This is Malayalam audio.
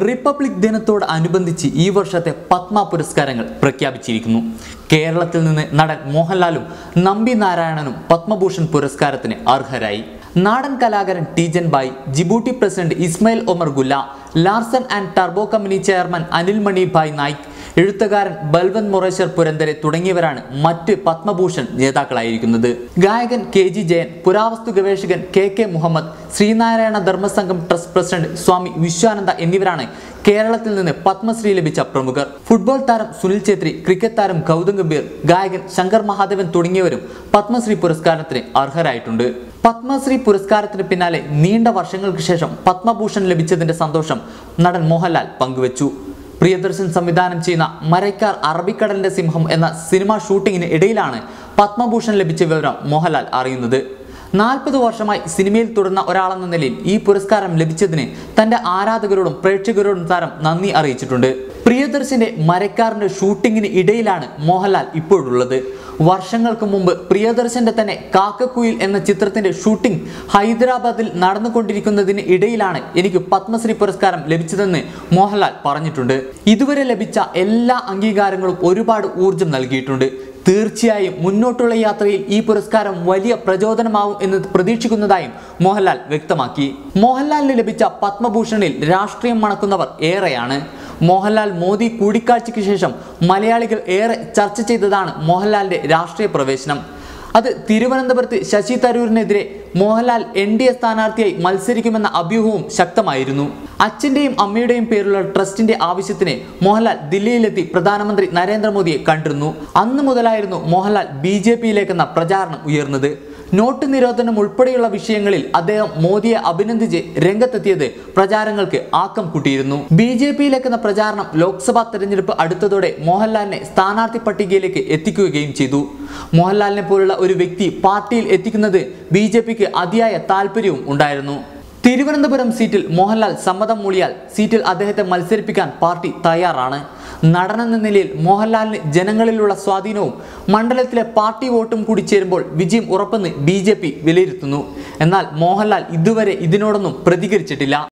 റിപ്പബ്ലിക് ദിനത്തോട് അനുബന്ധിച്ച് ഈ വർഷത്തെ പത്മ പുരസ്കാരങ്ങൾ പ്രഖ്യാപിച്ചിരിക്കുന്നു. കേരളത്തിൽ നിന്ന് നടൻ മോഹൻലാലും നമ്പി നാരായണനും പത്മഭൂഷൺ പുരസ്കാരത്തിന് അർഹരായി. നാടൻ കലാകാരൻ Teejan Bai Djibouti president Ismail Omar Guelleh Larsen and turbo company chairman Anil Mani Bhai Naik എഴുത്തുകാരൻ ബൽവന്ത് മൊറേശ്വർ പുരന്തരെ തുടങ്ങിയവരാണ് മറ്റ് പത്മഭൂഷൺ ജേതാക്കളായിരിക്കുന്നത് ഗായകൻ കെ ജി ജയൻ പുരാവസ്തു ഗവേഷകൻ K K Muhammad Sreenarayana Dharmasangham trust president Swami Vishwananda എന്നിവരാണ് കേരളത്തിൽ നിന്ന് പത്മശ്രീ ലഭിച്ച പ്രമുഖർ. ഫുട്ബോൾ താരം സുനിൽ ഛേത്രി ക്രിക്കറ്റ് താരം ഗൗതം ഗംഭീർ ഗായകൻ ശങ്കർ മഹാദേവൻ തുടങ്ങിയവരും പത്മശ്രീ പുരസ്കാരത്തിന് അർഹരായിട്ടുണ്ട്. പത്മശ്രീ പുരസ്കാരത്തിന് പിന്നാലെ നീണ്ട വർഷങ്ങൾക്ക് ശേഷം പത്മഭൂഷൺ ലഭിച്ചതിന്റെ സന്തോഷം നടൻ മോഹൻലാൽ പങ്കുവച്ചു. പ്രിയദർശൻ സംവിധാനം ചെയ്യുന്ന മരയ്ക്കാർ അറബിക്കടലിന്റെ സിംഹം എന്ന സിനിമ ഷൂട്ടിങ്ങിന് ഇടയിലാണ് പത്മഭൂഷൺ ലഭിച്ച വിവരം മോഹൻലാൽ അറിയുന്നത്. നാൽപ്പത് വർഷമായി സിനിമയിൽ തുടർന്ന ഒരാളെന്ന നിലയിൽ ഈ പുരസ്കാരം ലഭിച്ചതിന് തന്റെ ആരാധകരോടും പ്രേക്ഷകരോടും താരം നന്ദി അറിയിച്ചിട്ടുണ്ട്. പ്രിയദർശന്റെ മരക്കാറിന്റെ ഷൂട്ടിങ്ങിന് ഇടയിലാണ് മോഹൻലാൽ ഇപ്പോഴുള്ളത്. വർഷങ്ങൾക്ക് മുമ്പ് പ്രിയദർശന്റെ തന്നെ കാക്കക്കുയിൽ എന്ന ചിത്രത്തിന്റെ ഷൂട്ടിംഗ് ഹൈദരാബാദിൽ നടന്നുകൊണ്ടിരിക്കുന്നതിന് ഇടയിലാണ് എനിക്ക് പത്മശ്രീ പുരസ്കാരം ലഭിച്ചതെന്ന് മോഹൻലാൽ പറഞ്ഞിട്ടുണ്ട്. ഇതുവരെ ലഭിച്ച എല്ലാ അംഗീകാരങ്ങളും ഒരുപാട് ഊർജം നൽകിയിട്ടുണ്ട്. തീർച്ചയായും മുന്നോട്ടുള്ള യാത്രയിൽ ഈ പുരസ്കാരം വലിയ പ്രചോദനമാവും എന്ന് പ്രതീക്ഷിക്കുന്നതായും മോഹൻലാൽ വ്യക്തമാക്കി. മോഹൻലാലിന് ലഭിച്ച പത്മഭൂഷണിൽ രാഷ്ട്രീയം മണക്കുന്നവർ ഏറെയാണ്. മോഹൻലാൽ മോദി കൂടിക്കാഴ്ചയ്ക്ക് ശേഷം മലയാളികൾ ഏറെ ചർച്ച ചെയ്തതാണ് മോഹൻലാലിന്റെ രാഷ്ട്രീയ പ്രവേശനം. അത് തിരുവനന്തപുരത്ത് ശശി തരൂരിനെതിരെ മോഹൻലാൽ എൻ ഡി എ സ്ഥാനാർത്ഥിയായി മത്സരിക്കുമെന്ന അഭ്യൂഹവും ശക്തമായിരുന്നു. അച്ഛന്റെയും അമ്മയുടെയും പേരിലുള്ള ട്രസ്റ്റിന്റെ ആവശ്യത്തിന് മോഹൻലാൽ ദില്ലിയിലെത്തി പ്രധാനമന്ത്രി നരേന്ദ്രമോദിയെ കണ്ടിരുന്നു. അന്ന് മുതലായിരുന്നു മോഹൻലാൽ ബി ജെ പിയിലേക്കെന്ന പ്രചാരണം ഉയർന്നത്. നോട്ട് നിരോധനം ഉൾപ്പെടെയുള്ള വിഷയങ്ങളിൽ അദ്ദേഹം മോദിയെ അഭിനന്ദിച്ച് രംഗത്തെത്തിയത് പ്രചാരങ്ങൾക്ക് ആക്കം കൂട്ടിയിരുന്നു. ബി ജെ പിയിലെക്കുന്ന പ്രചാരണം ലോക്സഭാ തെരഞ്ഞെടുപ്പ് അടുത്തതോടെ മോഹൻലാലിനെ സ്ഥാനാർത്ഥി പട്ടികയിലേക്ക് എത്തിക്കുകയും ചെയ്തു. മോഹൻലാലിനെ പോലുള്ള ഒരു വ്യക്തി പാർട്ടിയിൽ എത്തിക്കുന്നത് ബി ജെ പിക്ക് അതിയായ താല്പര്യവും ഉണ്ടായിരുന്നു. തിരുവനന്തപുരം സീറ്റിൽ മോഹൻലാൽ സമ്മതം മൂളിയാൽ സീറ്റിൽ അദ്ദേഹത്തെ മത്സരിപ്പിക്കാൻ പാർട്ടി തയ്യാറാണ്. നടനെന്ന നിലയിൽ മോഹൻലാലിന് ജനങ്ങളിലുള്ള സ്വാധീനവും മണ്ഡലത്തിലെ പാർട്ടി വോട്ടും കൂടി ചേരുമ്പോൾ വിജയം ഉറപ്പെന്ന് ബി വിലയിരുത്തുന്നു. എന്നാൽ മോഹൻലാൽ ഇതുവരെ ഇതിനോടൊന്നും പ്രതികരിച്ചിട്ടില്ല.